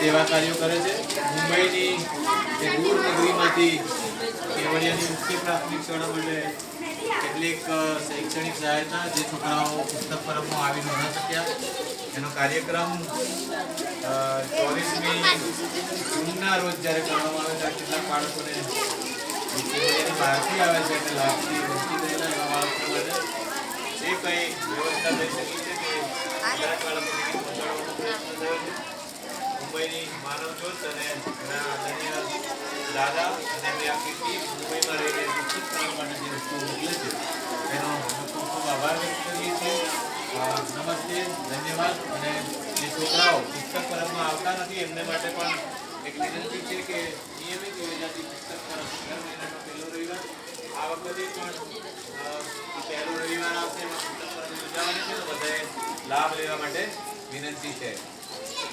સેવા કાર્યો કરે છે. મુંબઈની જે દૂર નગરીમાંથી કેવડિયાની મુખ્ય પ્રાથમિક શાળા માટે કેટલીક શૈક્ષણિક સહાયતા જે છોકરાઓ પુસ્તક પરબમાં આવી ન શક્યા. એનો કાર્યક્રમ ચોવીસમી જૂનના રોજ જ્યારે કરવામાં આવે ત્યારે કેટલાક બાળકોને બહારથી આવે છે, એટલે લાભથી વંચિત રહેલા એવા બાળકો માટે મુંબઈની માનવ જ્યોત અને દાદા અને આખી ટીમ મુંબઈમાં રહીને વિકસિત કરવા માટે જે વસ્તુ મોકલે છે એનો ખૂબ ખૂબ આભાર વ્યક્ત કરીએ છીએ. નમસ્તે, ધન્યવાદ. અને જે છોકરાઓ પુસ્તક પરબમાં આવતા નથી, એમને માટે પણ એક વિનંતી છે કે નિયમિત યોજાતી પુસ્તક પરબ દર મહિનાનો પહેલો રવિવાર. આ વખતે પણ પહેલો રવિવાર આવશે. એમાં પુસ્તક પરબ યોજાવાની છે. તો બધાએ લાભ લેવા માટે વિનંતી છે.